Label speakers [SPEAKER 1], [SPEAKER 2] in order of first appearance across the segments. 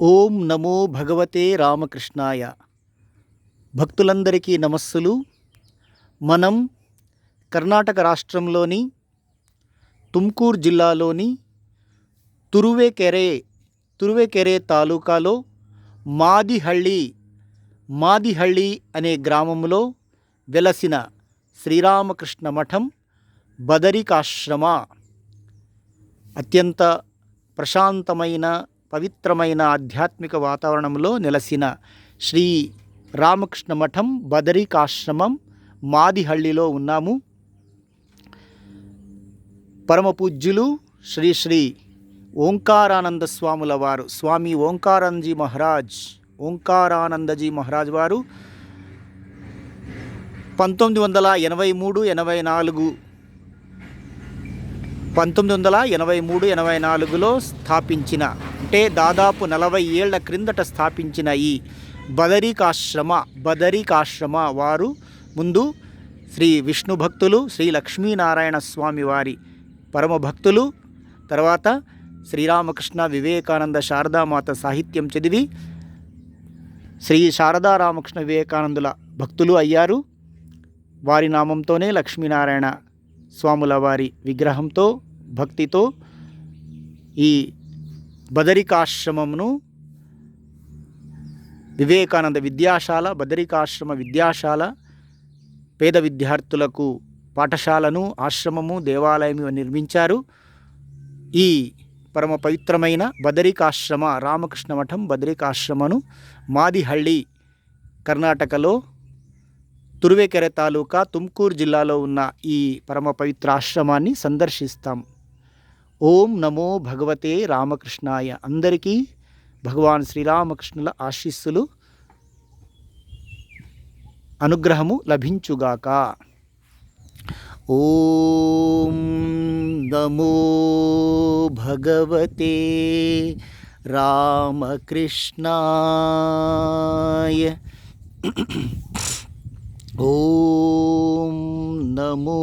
[SPEAKER 1] ఓం నమో భగవతే రామకృష్ణాయ. భక్తులందరికీ నమస్సులు. మనం కర్ణాటక రాష్ట్రంలోని తుమ్కూర్ జిల్లాలోని తురువేకెరే తురువేకెరే తాలూకాలో మాదిహళ్ళి మాదిహళ్ళి అనే గ్రామంలో వెలసిన శ్రీరామకృష్ణ మఠం బదరికాశ్రమ. అత్యంత ప్రశాంతమైన పవిత్రమైన ఆధ్యాత్మిక వాతావరణంలో నెలసిన శ్రీ రామకృష్ణ మఠం బదరికాశ్రమం మాదిహళ్ళిలో ఉన్నాము. పరమపూజ్యులు శ్రీ శ్రీ ఓంకారానంద స్వాముల వారు స్వామి ఓంకారానందజీ మహారాజ్ ఓంకారానందజీ మహారాజ్ వారు పంతొమ్మిది వందల ఎనభై మూడు ఎనభై నాలుగు పంతొమ్మిది వందల ఎనభై మూడు ఎనభై నాలుగులో స్థాపించిన అంటే దాదాపు నలభై ఏళ్ళ క్రిందట స్థాపించిన ఈ బదరికాశ్రమ బదరికాశ్రమ వారు ముందు శ్రీ విష్ణు భక్తులు శ్రీ లక్ష్మీనారాయణ స్వామి వారి పరమ భక్తులు తర్వాత శ్రీరామకృష్ణ వివేకానంద శారదామాత సాహిత్యం చదివి శ్రీ శారదా రామకృష్ణ వివేకానందుల భక్తులు అయ్యారు. వారి నామంతోనే లక్ష్మీనారాయణ స్వాముల వారి విగ్రహంతో భక్తితో ఈ బదరికాశ్రమమును వివేకానంద విద్యాశాల బదరికాశ్రమ విద్యాశాల పేద విద్యార్థులకు పాఠశాలను ఆశ్రమము దేవాలయం నిర్మించారు. ఈ పరమ పవిత్రమైన బదరికాశ్రమ రామకృష్ణ మఠం బదరికాశ్రమను మాదిహళ్ళి కర్ణాటకలో తురువేకెర తాలూకా తుమ్కూరు జిల్లాలో ఉన్న ఈ పరమ పవిత్ర ఆశ్రమాన్ని సందర్శిస్తాం. ఓం నమో భగవతే రామకృష్ణాయ అందరికీ భగవాన్ శ్రీరామకృష్ణుల ఆశీస్సులు అనుగ్రహము లభించుగాక. ఓం నమో భగవతే రామకృష్ణాయ. ఓం నమో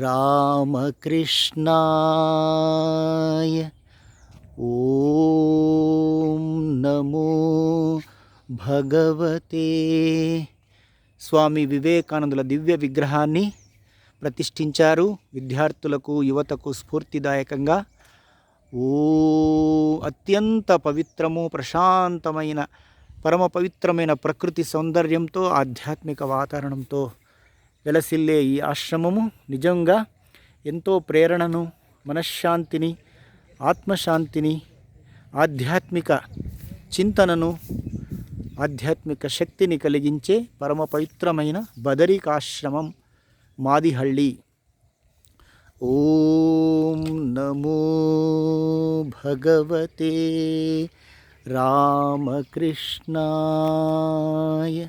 [SPEAKER 1] రామకృష్ణాయ ఓం నమో భగవతే. స్వామి వివేకానందుల దివ్య విగ్రహాన్ని ప్రతిష్ఠించారు విద్యార్థులకు యువతకు స్ఫూర్తిదాయకంగా. ఓ అత్యంత పవిత్రము ప్రశాంతమైన పరమ పవిత్రమైన ప్రకృతి సౌందర్యంతో ఆధ్యాత్మిక వాతావరణంతో వెలసిల్లే ఈ ఆశ్రమము నిజంగా ఎంతో ప్రేరణను మనశ్శాంతిని ఆత్మశాంతిని ఆధ్యాత్మిక చింతనను ఆధ్యాత్మిక శక్తిని కలిగించే పరమ పవిత్రమైన బదరికాశ్రమం మాదిహళ్ళి. ఓం నమో భగవతే రామకృష్ణాయ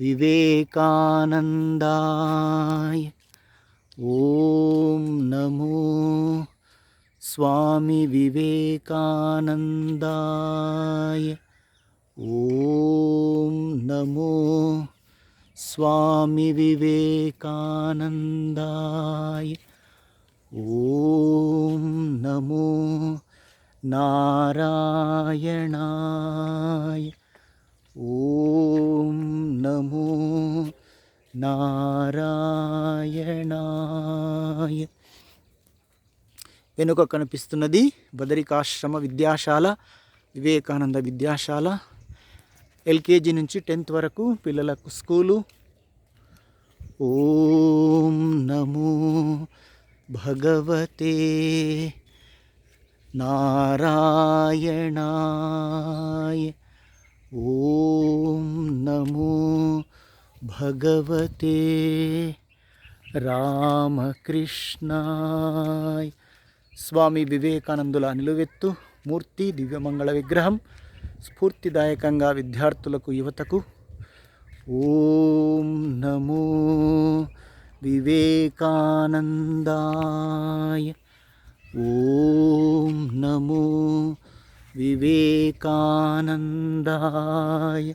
[SPEAKER 1] விவேகானந்தாய. ஓம் நமோ சுவாமி விவேகானந்தாய. ஓம் நமோ स्वामि विवेकानन्दाय ॐ नमो नारायणाय ॐ నారాయణాయ. వెనుక కనిపిస్తున్నది బదరికాశ్రమ విద్యాశాల వివేకానంద విద్యాశాల. ఎల్కేజీ నుంచి టెన్త్ వరకు పిల్లలకు స్కూలు. ఓం నమో భగవతే నారాయణాయ. ఓం నమో భగవతే రామకృష్ణాయ్ స్వామి వివేకానందుల నిలువెత్తు మూర్తి దివ్యమంగళ విగ్రహం స్ఫూర్తిదాయకంగా విద్యార్థులకు యువతకు। ఓం నమో వివేకానందాయ। ఓం నమో వివేకానందాయ।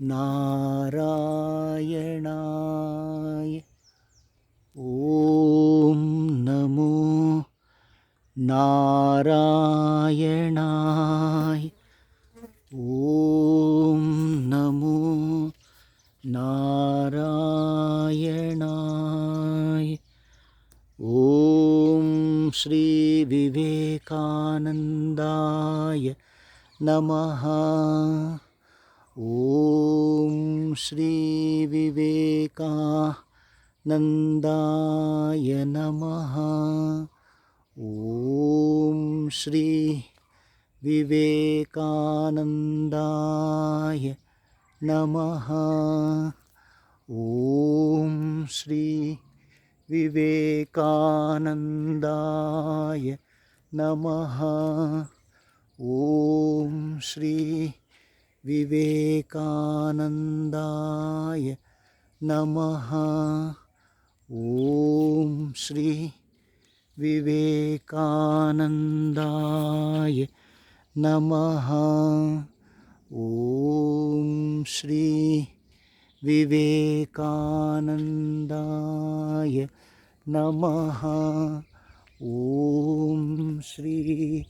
[SPEAKER 1] नारायणाय ॐ नमो नारायणाय ॐ नमो नारायणाय ॐ श्रीविवेकानन्दाय नमः ॐ श्रीविवेकानन्दाय नमः। ॐ श्री विवेकानन्दाय नमः। ॐ श्रीविवेकानन्दाय नमः। ॐ श्री விவேகானந்தாய நமஹா. ஓம் ஸ்ரீ விவேகானந்தாய நமஹா. ஓம் ஸ்ரீ விவேகானந்தாய நமஹா. ஓம் ஸ்ரீ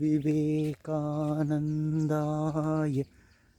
[SPEAKER 1] விவேகானந்தாய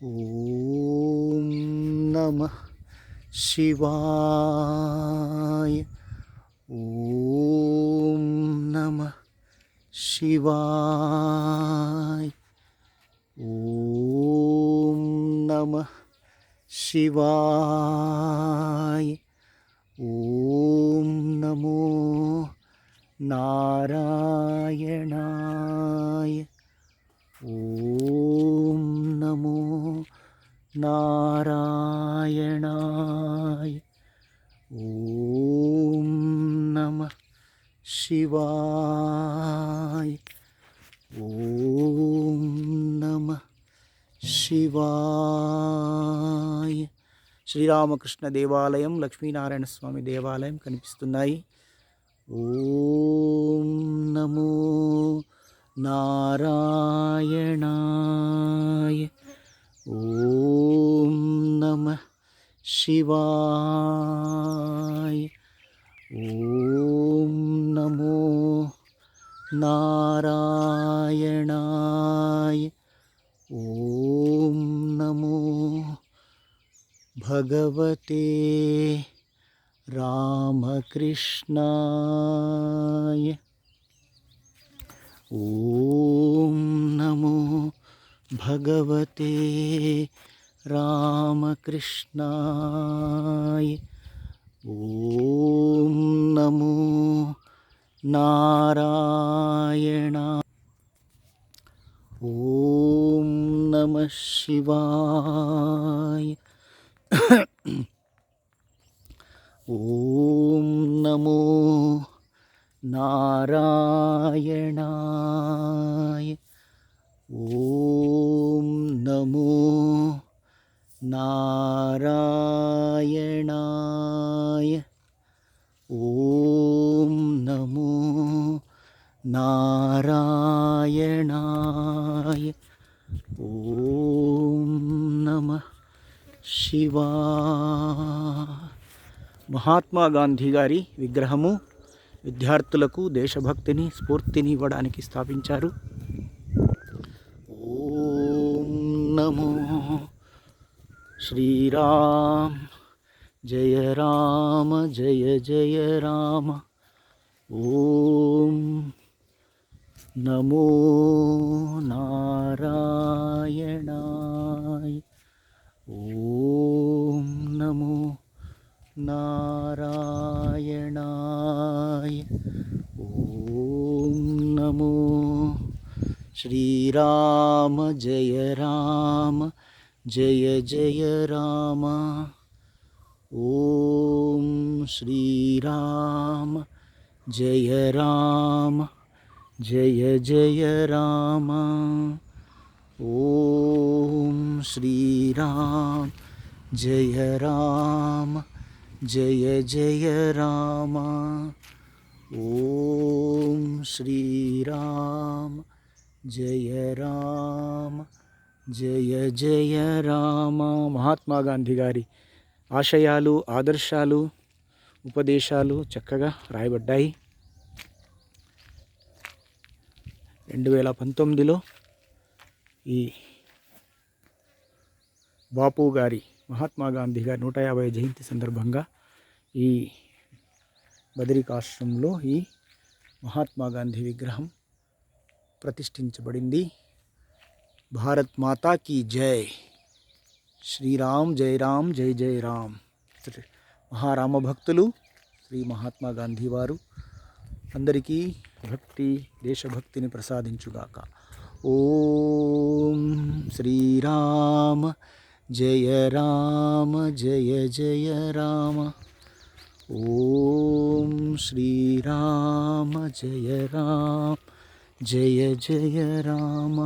[SPEAKER 1] ஓம் நம சிவாய. ஓம் நம சிவாய். ஓம் நம சிவாய். ஓம் நமோ நாராயணாய. నారాయణాయ. ఓం నమ శివాయ. ఓం నమ శివాయ. శ్రీరామకృష్ణ దేవాలయం లక్ష్మీనారాయణ స్వామి దేవాలయం కనిపిస్తున్నాయి. ఓం నమో నా शिवाय। ओम नमो नारायणाय। ओम नमो भगवते रामकृष्णाय। ओम नमो भगवते रामकृष्णाय। ॐ नमो नारायणा। नमः शिवाय। ॐ नमो नारायणाय। ॐ नमो नारायणाय ॐ नमो నారాయణాయ ఓం నమ శివా మహాత్మా గాంధీ గారి విగ్రహము విద్యార్థులకు దేశభక్తిని స్ఫూర్తిని ఇవ్వడానికి స్థాపించారు ఓం నమో श्रीराम जय राम जय जय राम। ॐ नमो नारायणाय। ॐ नमो नारायणाय। ॐ नमो श्रीराम जय राम। जय जय रामा। ॐ श्रीराम। जय राम। जय जय राम। ॐ श्रीराम। जय राम। जय जय राम। ॐ श्रीराम। जय राम। జయ జయ రామ. మహాత్మా గాంధీ గారి ఆశయాలు ఆదర్శాలు ఉపదేశాలు చక్కగా రాయబడ్డాయి. రెండు వేల పంతొమ్మిదిలో ఈ బాపు గారి మహాత్మా గాంధీ గారి నూట యాభై జయంతి సందర్భంగా ఈ బదరికాశ్రమంలో ఈ మహాత్మా గాంధీ విగ్రహం ప్రతిష్ఠించబడింది. భారత్ మాతా కీ జై శ్రీరామ్ జై రామ్ జై జై రామ్ శ్రీ- మహారామ భక్తులు శ్రీ మహాత్మా గాంధీ వారు అందరికీ భక్తి దేశభక్తిని ప్రసాదించుగాక ఓం శ్రీరామ జయ రామ జయ జయ రామ ఓం శ్రీరామ జయ రామ జయ జయ రామ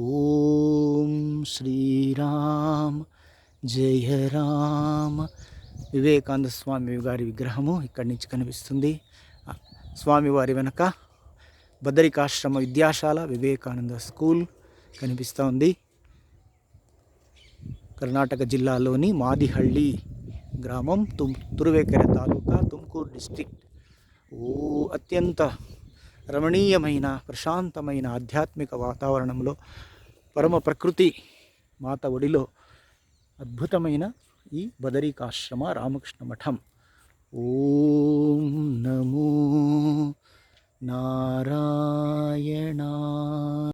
[SPEAKER 1] ఓం శ్రీరామ్ జయ రామ. వివేకానంద స్వామి గారి విగ్రహము ఇక్కడి నుంచి కనిపిస్తుంది. స్వామివారి వెనక బదరికాశ్రమ విద్యాశాల వివేకానంద స్కూల్ కనిపిస్తూ ఉంది. కర్ణాటక జిల్లాలోని మాదిహళ్ళి గ్రామం తుమ్ తురువేకెర తాలూకా తుమ్కూరు డిస్ట్రిక్ట్. ఓ అత్యంత రమణీయమైన ప్రశాంతమైన ఆధ్యాత్మిక వాతావరణంలో పరమ ప్రకృతి మాత ఒడిలో అద్భుతమైన ఈ బదరికాశ్రమ రామకృష్ణ మఠం. ఓం నమో నారాయణ